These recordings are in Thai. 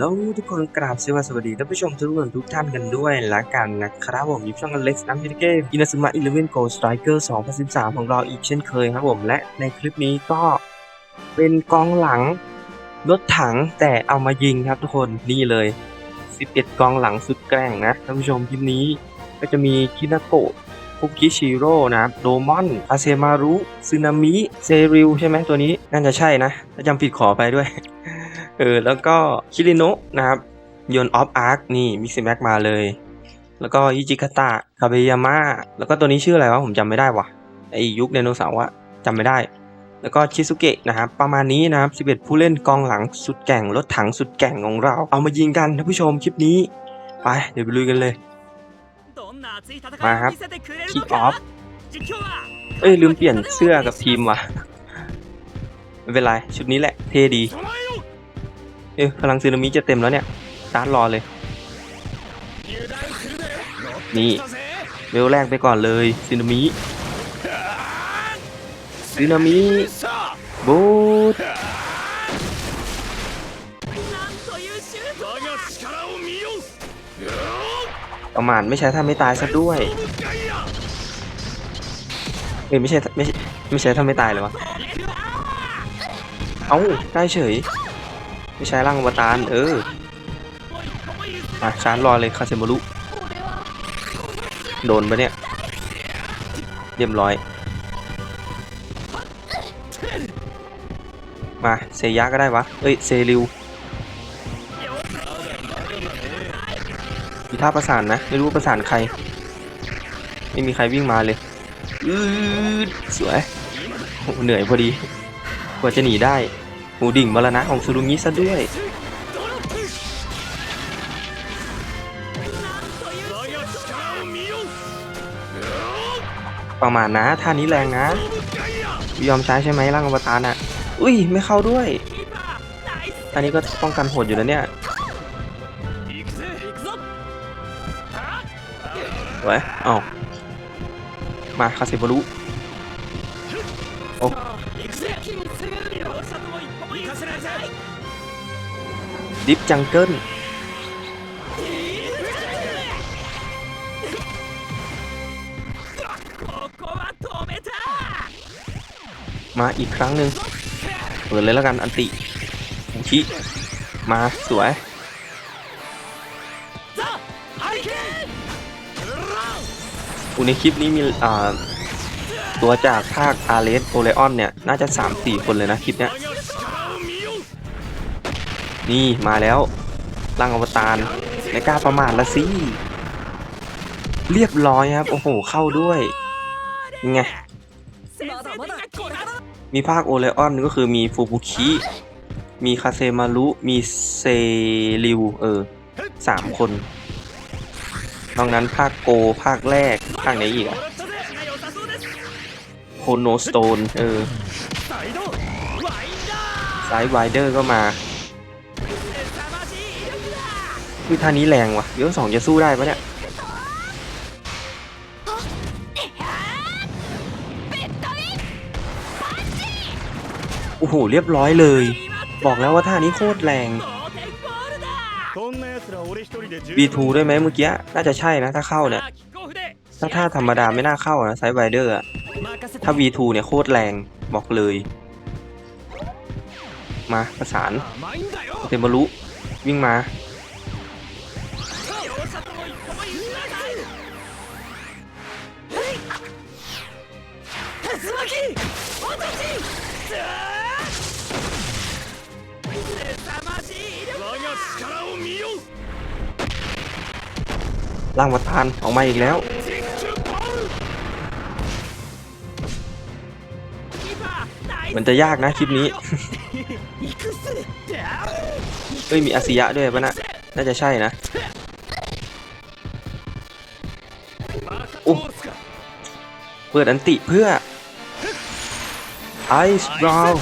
ลทุกคนกราบสวัสดีท่านผู้ชมทุกคนทุกท่านกันด้วยละกันนะครับผมยิบช่องกันเล็กน้ำยูนิเกมอินาซึมะอีเลเวนโกสไตรเกอร์2013 ของเราอีกเช่นเคยครับผมและในคลิปนี้ก็เป็นกองหลังรถถังแต่เอามายิงครับทุกคนนี่เลย 11 กองหลังสุดแกร่งนะท่านผู้ชมคลิปนี้ก็จะมีคินาโกะคุกิชิโร่นะครับโดมอนอาเซมารุซึนามิ เซริวใช่ไหมตัวนี้ น่าจะใช่นะ ถ้าจำผิดขอไปด้วย เออแล้วก็คิริโนะนะครับยนออฟอาร์คนี่มิกซิแม็กมาเลย แล้วก็อิจิคาตะคาเบยาม่าแล้วก็ตัวนี้ชื่ออะไรวะผมจำไม่ได้วะไอยุคไดโนเสาร์อะจำไม่ได้ แล้วก็ชิซุเกะนะครับประมาณนี้นะครับ 11 ผู้เล่นกองหลังสุดแก่งรถถังสุดแก่งของเรา เอามายิงกันท่านผู้ชมคลิปนี้ ไปเดี๋ยวไปลุยกันเลยมาครับคิกออฟเอ้ยลืมเปลี่ยนเสื้อกับทีมว่ะไม่เป็นไรชุดนี้แหละเท่ดี อ้ยพลังซึนามิจะเต็มแล้วเนี่ยตาร์ทรอเลย นี่เวลแรกไปก่อนเลยซึนามิซึนามิบูทประมาทไม่ใช้ถ้าไม่ตายซะด้วยเอ้ยไม่ใช่ไม่ไม่ใช่ถ้าไม่ตายเลยวะ เอ้าได้เฉย ไม่ใช้ร่างอวตารเอออะชาร์จรอเลยคาเซมารุโดนปะเนี่ยเรียบร้อย มาเซยะก็ได้วะ เอ้ยเซริวมีท่าประสานนะ ไม่รู้ประสานใคร ไม่มีใครวิ่งมาเลย อืดสวยโหเหนื่อยพอดี กว่าจะหนีได้ หูดิ่งมรณะของซูรุงิซะด้วย ประมาณนะท่านี้แรงนะ ยอมใช้ใช่ไหมร่างอวตารน่ะ อุ้ย ไม่เข้าด้วย อันนี้ก็ป้องกันโหดอยู่นะเนี่ยไว้เอ้ามาคาเซบรุ ดิฟจังเกิลมาอีกครั้งหนึ่งเปิดเลยแล้วกันอันติชิมาสวยอูในคลิปนี้มีตัวจากภาคอาร์เรสโอเลออนเนี่ย น่าจะ 3-4 คนเลยนะคลิปเนี้ย นี่มาแล้วร่างอวตารไม่กล้าประมาทละสิ เรียบร้อยครับ โอ้โห เข้าด้วยยังไง มีภาคโอเลออนก็คือมีฟูบุคิ มีคาเซมารุ มีเซริว เออสามคน นอกนั้นภาคโก ภาคแรก ภาคไหนอีกอะโคโนสโตน เออไซด์ไวเดอร์ก็มา คือท่านี้แรงว่ะเยอะสองจะสู้ได้ปะเนี่ยโอ้โหเรียบร้อยเลย บอกแล้วว่าท่านี้โคตรแรง B2 ด้วยไหมเมื่อกี้น่าจะใช่นะถ้าเข้าเนี่ยถ้าท่าธรรมดาไม่น่าเข้านะไซด์ไวเดอร์ถ้า V2 เนี่ยโคตรแรงบอกเลย มาประสานเทมารุวิ่งมา ร่างวัตานออกมาอีกแล้ว มันจะยากนะคลิปนี้เอ้ยมีอาซิยะด้วยปะนะ น่าจะใช่นะโอ้เปิดอันติเพื่อไอซ์บราว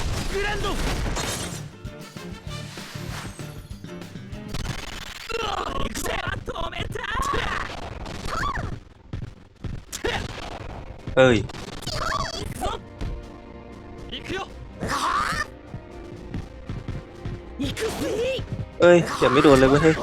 เอ้ยเอ้ยอย่าไม่โดนเลยเว้ย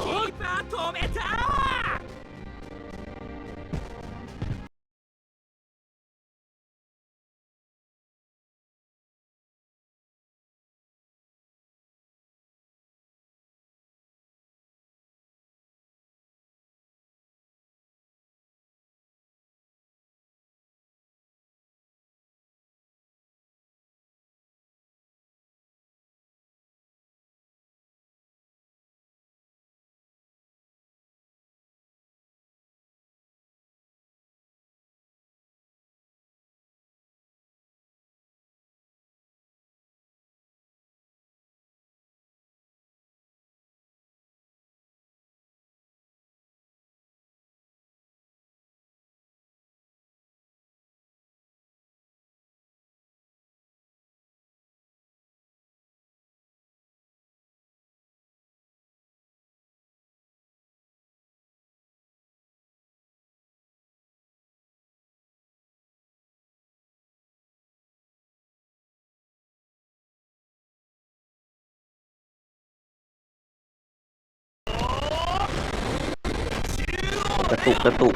กระตุกกระตุก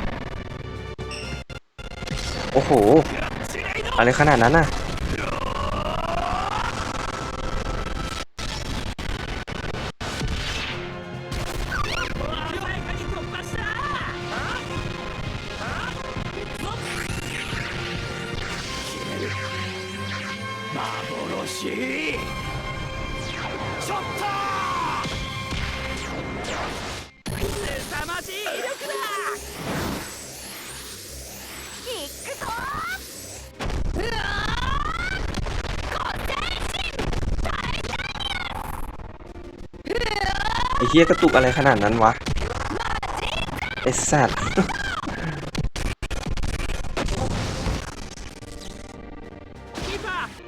โอ้โห อะไรขนาดนั้นน่ะ เฮียกระตุกอะไรขนาดนั้นวะ ไอสัตว์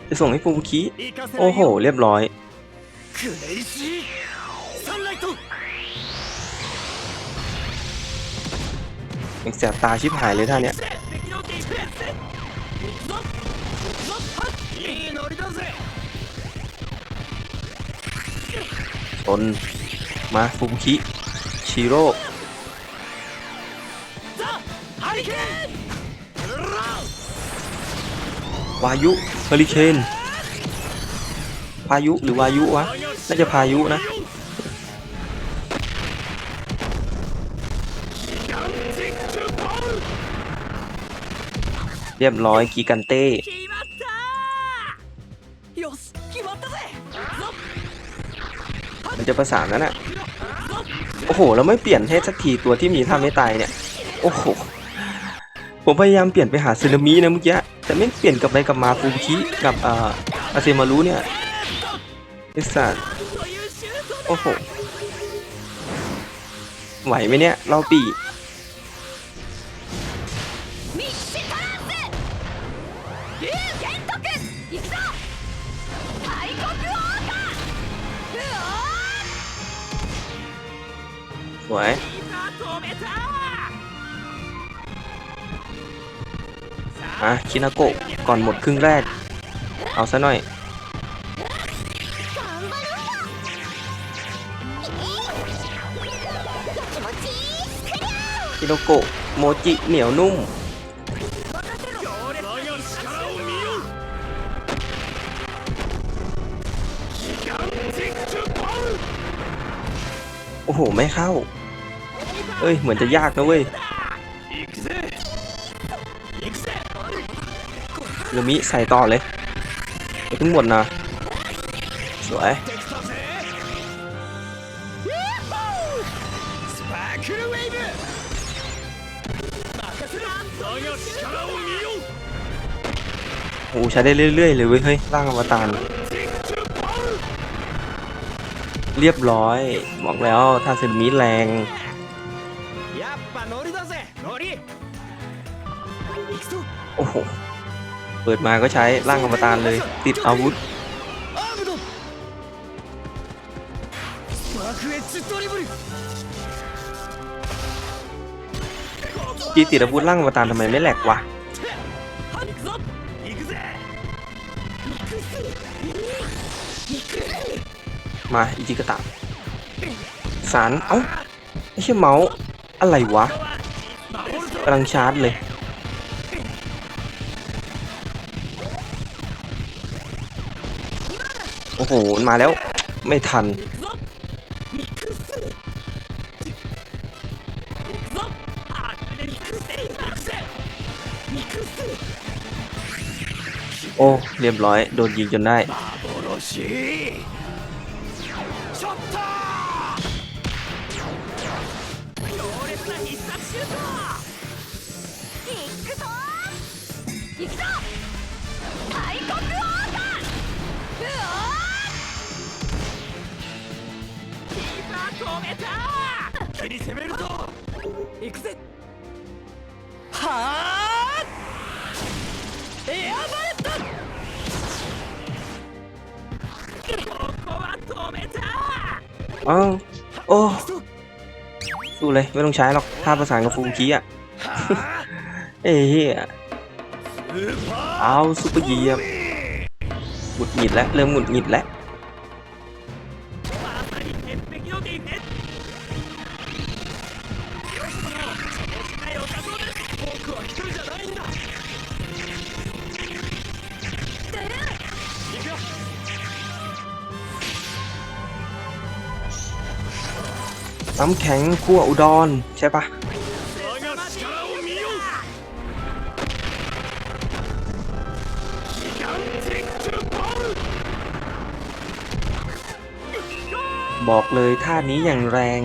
จะส่งให้ฟูบุคิ โอ้โห เรียบร้อย ยังแสบตาชิบหายเลยท่านเนี้ยตน มาฟุมคิชิโร่วายุเฮลิเคนพายุหรือวายุวะ น่าจะพายุนะ เรียบร้อยกีกันเต้ มันจะประสานแล้นอะโอ้โหเราไม่เปลี่ยนให้สักทีตัวที่มีท่าไม่ตายเนี่ย โอ้โห ผมพยายามเปลี่ยนไปหาซึนามินะเมื่อกี้ แต่ไม่เปลี่ยนกลับไปกับมาฟูคิกับอ่าอาเซมารุเนี่ยไอสัตว์โอ้โห ไหวไหมเนี่ย เราปี วยอะชินาโกะก่อนหมดครึ่งแรก เอาซะหน่อย ชินาโกะโมจิเหนียวนุ่ม โอ้โห ไม่เข้า เอ้ยเหมือนจะยากนะเว้ยลูมิใส่ต่อเลยทั้งหมดนะสวยโอ้ใช้ได้เรื่อยๆเลยเว้ยเฮ้ยร่างอวตารเรียบร้อย บอกแล้วท่าเซนมิแรง โอ้โห เปิดมาก็ใช้ร่างอมตารเลย ติดอาวุธ จีติดอาวุธร่างอมตารทำไมไม่แหลกวะมาอิจิกตัะสาร เอ้า ไม่ใช่เมาส์อะไรวะกำลังชาร์จเลย อ้โหมันมาแล้ว ไม่ทัน โอ้ เรียบร้อย โดนยิงจนได้ 止めた一気に攻めるぞ行くぜはあエアバレットここは止めた อ้าวโอ้ สู้เลย ไม่ต้องใช้หรอกท่าประสานกับฟูมิคิอ่ะ はあ เอ้ยเหี้ย スーパー เอาซุปเปอร์เหยียบหงุดหงิดแล้ว เริ่มหงุดหงิดแล้ว は一人じゃないんだ行くよ น้ำแข็งคั่วอุดร ใช่ปะ 我が力を見よギガンティックボール บอกเลยท่านี้อย่างแรง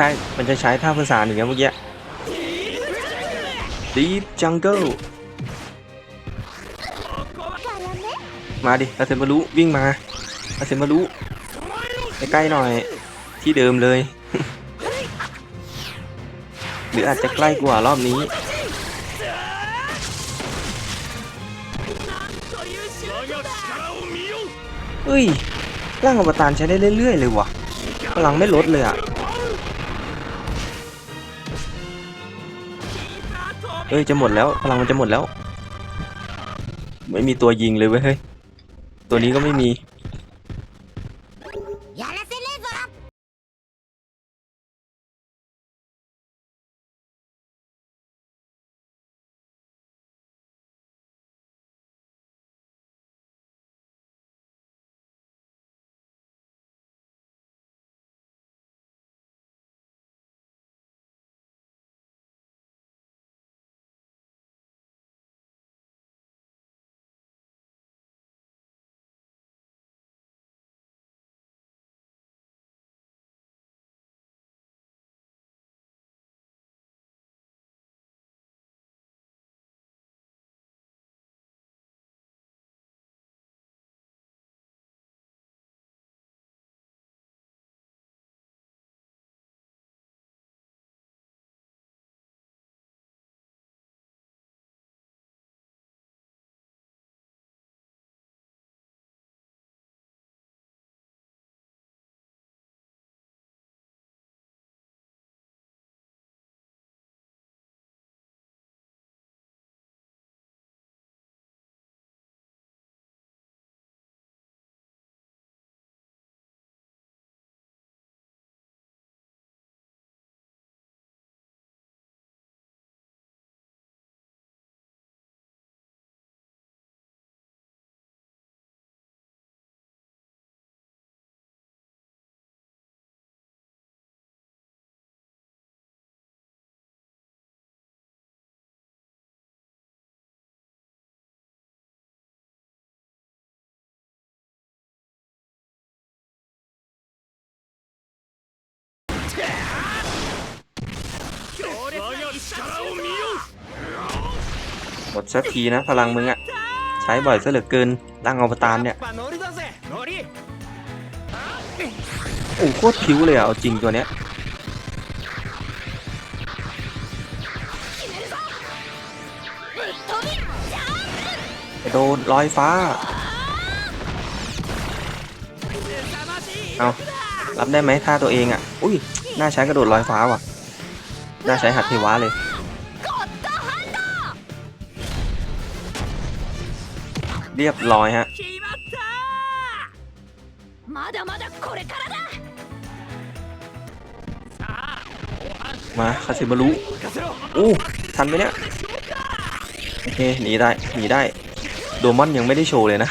ใช่ มันจะใช้ท่าภาษาอย่างเงี้ยเมื่อกี้ Deep Jungle มาดิอาเซมารุวิ่งมาอาเซมารุใกล้หน่อย ที่เดิมเลย หรืออาจจะใกล้กว่ารอบนี้เฮ้ย ร่างอวตารใช้ได้เรื่อยๆเลยวะพลังไม่ลดเลยอะ เอ้ยจะหมดแล้วพลังมันจะหมดแล้ว ไม่มีตัวยิงเลยเว้ยเฮ้ยตัวนี้ก็ไม่มี หมดสักทีนะพลังมึงอะใช้บ่อยซะเหลือเกินร่างอวตารเนี่ยโอ้โคตรผิวเลยอะเอาจริงตัวเนี้ยโดนลอยฟ้า เอารับได้ไหมท่าตัวเองอะ อุ้ย น่าใช้กระโดดลอยฟ้าว่ะ น่าใช้หัตถิวะเลยเรียบร้อยฮะ มาคาเซบารุโอ้ ทันไหมเนี่ย โอเค หนีได้ หนีได้ โดมอนยังไม่ได้โชว์เลยนะ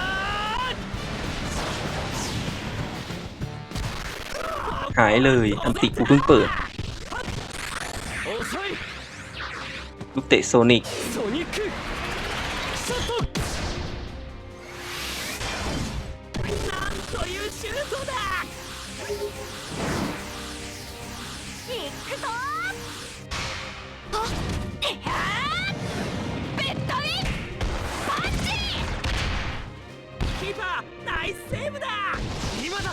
หายเลย อันติกูเพิ่งเปิด 遅い ลูกเตะโซนิก ソニックショットなんというシュートだいくぞあっいやーベッドインパンチキーパーナイスセーブだ今だ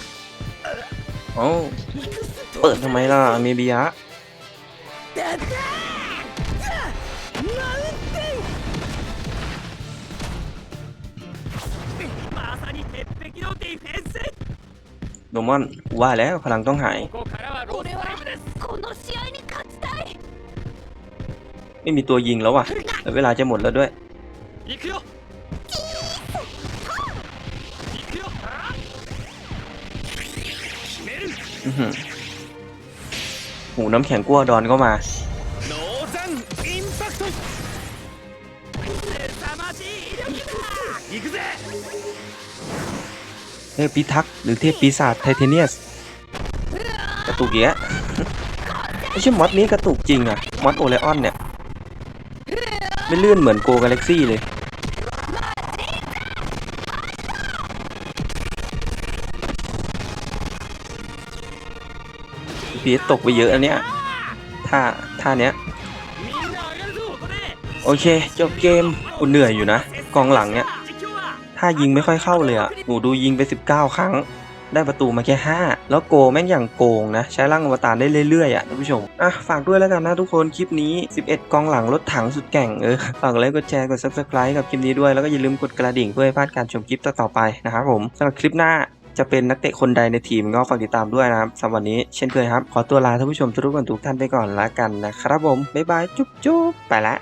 เอาเปิดทำไมล่ะมีบิยะโดมอนว่าแล้วพลังต้องหาย ไม่มีตัวยิงแล้วว่ะ เวลาจะหมดแล้วด้วย หูน้ำแข็งกั้วดอนก็มาเทพพิทักษ์หรือเทพปีศาจไทเทเนียส กระตุกเยอะไม่ใช่มอดนี้กระตุกจริงอะมอดโอเลออนเนี่ย ไม่เลื่อนเหมือนโกกาแล็กซี่เลย ตกไปเยอะอันเนี้ยท่าท่าเนี้ยโอเค จบเกมกูเหนื่อยอยู่นะ กองหลังเนี้ยถ้ายิงไม่ค่อยเข้าเลยอะหนูดูยิงไป 19 ครั้ง ได้ประตูมาแค่ 5 แล้วโกแม่งอย่างโกงนะ ใช้ร่างอวตารได้เรื่อยๆอะท่านผู้ชม อะ ฝากด้วยแล้วกันนะทุกคน คลิปนี้ 11 กองหลังรถถังสุดแก่งเออ ฝากไลค์กดแชร์ กด subscribe กับคลิปนี้ด้วย แล้วก็อย่าลืมกดกระดิ่งเพื่อให้พลาดการชมคลิปต่อๆไปนะครับผมสำหรับคลิปหน้า จะเป็นนักเตะคนใดในทีมก็ฝากติดตามด้วยนะครับสำหรับวันนี้เช่นเคยครับ ขอตัวลาท่านผู้ชมทุกคนทุกท่านไปก่อนละกันนะครับผมบ๊ายบายจุ๊บๆไปละ